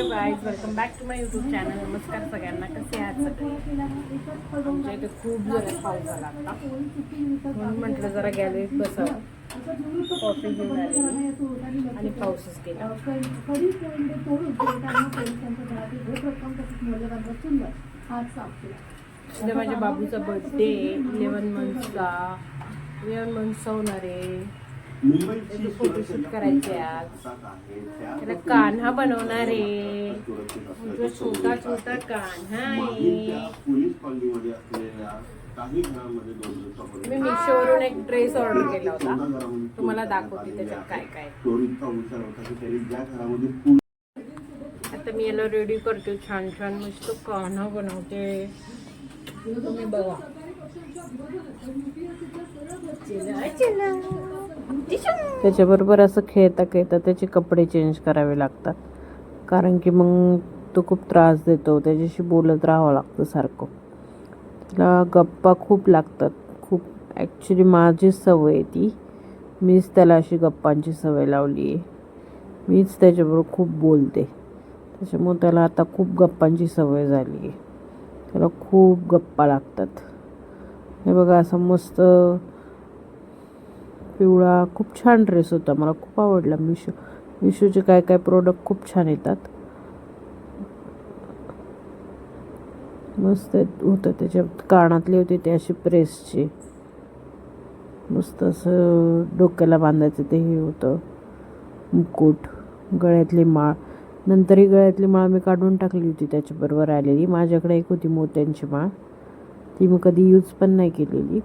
Hello guys welcome back to my YouTube channel नमस्कार सगळ्यांना. कसे आहात सगळे? आमच्या इथे खूप जरा पाऊस झाला आता. म्हणून म्हटलं जरा गॅलरीत बसावं. कॉफी घेऊन आले आणि पाऊसच गेला. उद्या माझ्या बाबूचा बर्थडे इलेवन मंथचा इलेवन मंथचा होणार आहे. फोटोशूट करायचे आज. त्याला कान्हा बनवणार. आहे जो छोटा छोटा कान्हा आहे पोलीस कॉलनीमध्ये असलेल्या काही घरांमध्ये दोन दिवसापूर्वी मी मिशोवरून एक ड्रेस ऑर्डर केला होता. तुम्हाला दाखवते त्याच्यात काय काय. आहे. चोरी इतका हुशार होता की त्यांनी ज्या घरामध्ये पोलीस आता मी याला रेडी करते. छान छान मस्त कान्हा बनवते. तुम्ही बघा. चला, चला. त्याच्याबरोबर असं खेळता खेळता त्याचे कपडे चेंज करावे लागतात. कारण की मग तो खूप त्रास देतो त्याच्याशी बोलत राहावं लागतं सारखं. त्याला गप्पा खूप लागतात. खूप ॲक्च्युली माझी सवय आहे ती. मीच त्याला अशी गप्पांची सवय लावली आहे. मीच त्याच्याबरोबर खूप बोलते. त्याच्यामुळे त्याला आता खूप गप्पांची सवय झाली आहे. त्याला खूप गप्पा लागतात. हे बघा असं मस्त पिवळा खूप छान ड्रेस होता. मला खूप आवडला मिशो मिशोचे काय काय प्रोडक्ट खूप छान येतात. मस्त होतं त्याच्यात कानातले होते ते असे प्रेसचे मस्त असं डोक्याला बांधायचं ते हे होतं. मुकुट गळ्यातली माळ. नंतर ही गळ्यातली माळ मी काढून टाकली होती त्याच्याबरोबर आलेली माझ्याकडे एक होती मोत्यांची माळ. ती मी कधी यूज पण नाही केलेली.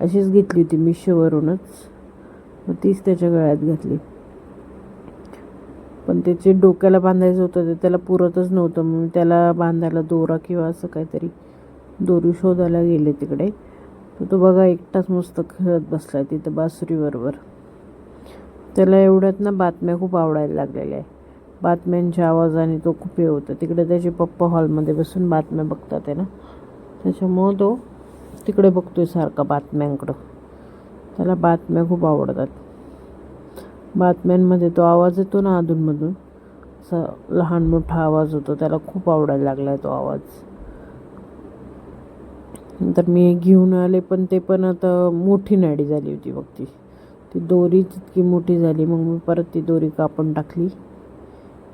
अशीच घेतली होती मिशोवरूनच मग तीच त्याच्या गळ्यात घातली. पण त्याचे डोक्याला बांधायचं होतं ते त्याला पुरतच नव्हतं. मग त्याला बांधायला दोरा किंवा असं काहीतरी दोरी शोधायला गेले तिकडे. तर तो बघा एकटाच मस्त खेळत बसला तिथं बासरीबरोबर. त्याला एवढ्यात ना बातम्या खूप आवडायला लागलेल्या आहे बातम्यांच्या आवाजाने तो खूप हे होतं. तिकडे त्याचे पप्पा हॉलमध्ये बसून बातम्या बघतात आहे ना. त्याच्यामुळं तो तिकडे बघतोय सारखा बातम्यांकडं. त्याला बातम्या खूप आवडतात. बातम्यांमध्ये तो आवाज येतो ना अधूनमधून. असा लहान मोठा आवाज होतो. त्याला खूप आवडायला लागला आहे तो आवाज. नंतर मी घेऊन आले पण ते पण आता मोठी नाडी झाली होती बघ ती. ती दोरी तितकी मोठी झाली. मग मी परत ती दोरी कापून टाकली.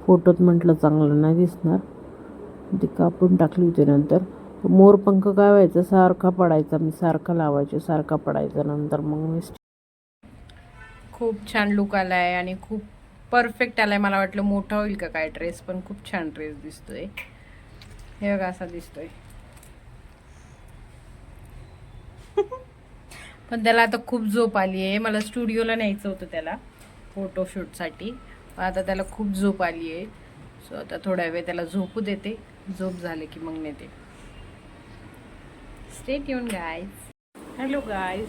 फोटोत म्हटलं चांगलं नाही दिसणार. ती कापून टाकली होती नंतर. तो मोरपंख काय व्हायचा? सारखा पडायचा मी सारखा लावायचे सारखा पडायचा. नंतर मग मी खूप छान लुक आला आहे आणि खूप परफेक्ट आला आहे मला वाटलं मोठा होईल का काय ड्रेस पण खूप छान ड्रेस दिसतोय. हे बघा असा दिसतोय. पण त्याला आता खूप झोप आली आहे. मला स्टुडिओला न्यायचं होतं त्याला फोटोशूटसाठी पण आता त्याला खूप झोप आली आहे. सो आता थोड्या वेळ त्याला झोपू देते. झोप झाले की मग नेते. स्टेट येऊन गायज हॅलो गायज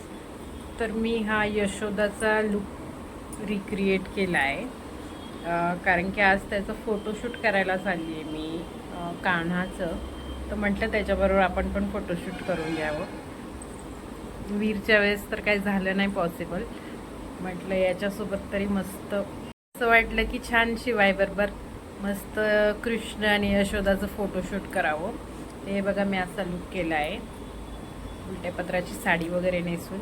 तर मी हा यशोदाचा लुक रिक्रिएट केला आहे कारण की आज त्याचं फोटोशूट करायला चालली आहे मी कान्हाचं. तर म्हटलं त्याच्याबरोबर आपण पण फोटोशूट करून घ्यावं वीरच्या वेळेस तर काही झालं नाही पॉसिबल म्हटलं याच्यासोबत तरी मस्त असं वाटलं की छान शिवायबरोबर मस्त कृष्ण आणि यशोदाचं फोटोशूट करावं. हे बघा मी असा लुक केला आहे उलट्या साडी वगैरे नेसून.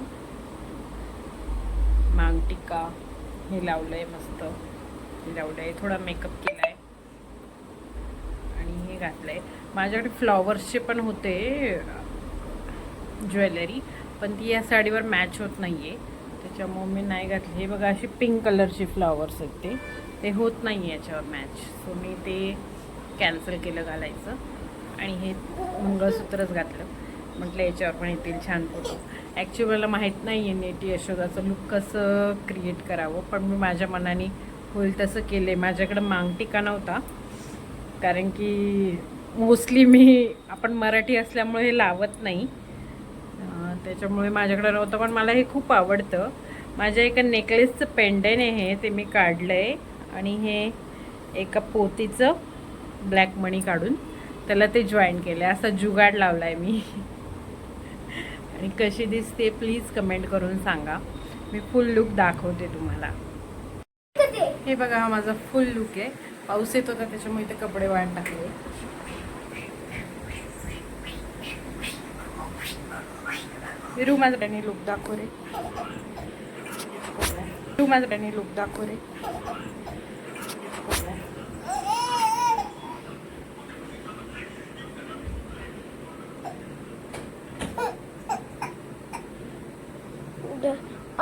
मांग टिका हे लावलं आहे मस्त. हे लावलं आहे थोडा मेकअप केला आहे आणि हे घातलं आहे माझ्याकडे फ्लॉवर्सचे पण होते ज्वेलरी पण ती या साडीवर मॅच होत नाही आहे त्याच्यामुळे मी नाही घातली. हे बघा अशी पिंक कलरचे फ्लॉवर्स आहेत ते. ते होत नाही आहे याच्यावर मॅच सो मी ते कॅन्सल केलं घालायचं. आणि हे मंगळसूत्रच घातलं. म्हटलं याच्यावर पण येतील छान फोटो ॲक्च्युली मला माहीत नाही आहे नेटी यशोदाचं लुक कसं क्रिएट करावं पण मी माझ्या मनाने होईल तसं केलं आहे माझ्याकडं मांगटिका नव्हता कारण की मोस्टली मी आपण मराठी असल्यामुळे हे लावत नाही. त्याच्यामुळे माझ्याकडं नव्हतं पण मला हे खूप आवडतं. माझ्या एका नेकलेसचं पेंडेन आहे ते मी काढलं आहे आणि हे एका पोतीचं ब्लॅक मणी काढून त्याला ते जॉईन केलं आहे असा जुगाड लावला आहे मी. आणि कशी दिसते प्लीज कमेंट करून सांगा. मी फुल लुक दाखवते तुम्हाला. हे बघा हा माझा फुल लुक आहे. पाऊस येत होता त्याच्यामुळे ते कपडे वाढ टाकले. विरू माझा डॅनी लुक दाखव रे. विरू माझा लुक दाखव रे.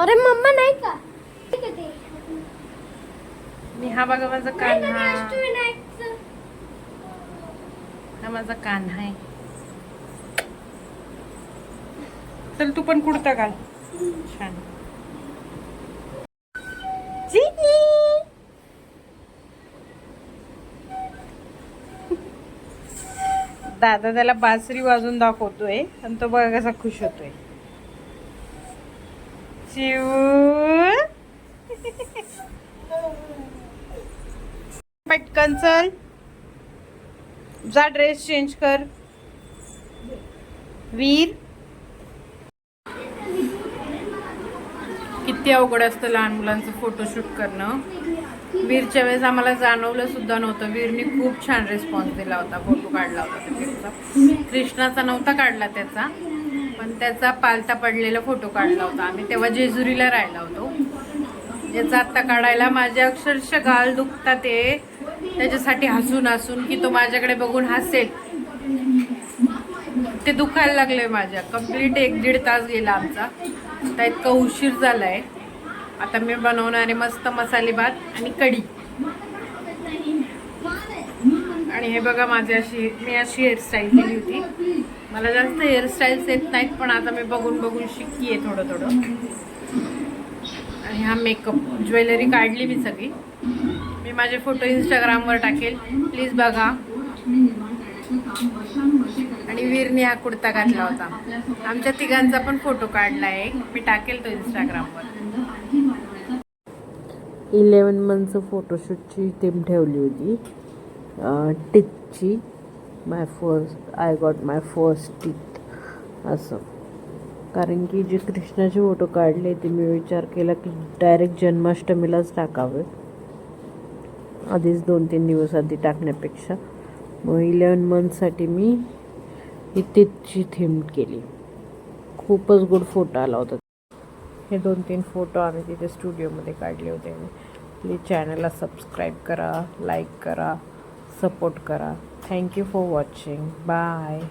अरे मम्मा नाही का. मी हा बघा माझा कान हा. माझा कान आहे. चल तू पण कुर्ता घाल. छान. दादा त्याला बासरी वाजून दाखवतोय आणि तो बघा कसा खुश होतोय. चिव पटकन चल. जा ड्रेस चेंज कर. वीर. किती अवघड असतं लहान मुलांचं फोटोशूट करणं. वीरच्या वेळेस आम्हाला जाणवलं सुद्धा नव्हतं. वीरने खूप छान रिस्पॉन्स दिला होता. फोटो काढला होता त्या कृष्णाचा नव्हता काढला त्याचा. पण त्याचा पालता पडलेला फोटो काढला होता. आम्ही तेव्हा जेजुरीला राहिला होतो. याचा आत्ता काढायला माझे अक्षरशः गाल दुखतात ते. त्याच्यासाठी हसून हसून की तो माझ्याकडे बघून हसेल. ते दुखायला लागलंय माझ्या. कंप्लीट एक दीड तास गेला आमचा. आता इतका उशीर झालाय. आता मी बनवणारे मस्त मसाले भात आणि कढी. आणि हे बघा माझी अशी मी अशी हेअरस्टाईल केली होती. मला जास्त हेअरस्टाईल्स येत नाहीत पण आता मी बघून बघून शिकली आहे थोडं थोडं. आणि हा मेकअप ज्वेलरी काढली मी सगळी. मी माझे फोटो इंस्टाग्रामवर टाकेल. प्लीज बघा. आणि वीरने हा कुर्ता घातला होता. आमच्या तिघांचा पण फोटो काढला आहे. मी टाकेल तो इंस्टाग्रामवर इलेवन मंथचं फोटोशूटची टीम ठेवली होती. टिकची my first I got my first teeth असं. कारण की जे कृष्णाचे फोटो काढले ते मी विचार केला की डायरेक्ट जन्माष्टमीलाच टाकावे. आधीच दोन तीन दिवस आधी टाकण्यापेक्षा. मग इलेवन मंथसाठी मी ही थीम केली. खूपच गुड फोटो आला होता. हे दोन तीन फोटो आम्ही तिथे स्टुडिओमध्ये काढले होते. प्लीज चॅनलला सबस्क्राईब करा लाईक करा. सपोर्ट करा. Thank you for watching bye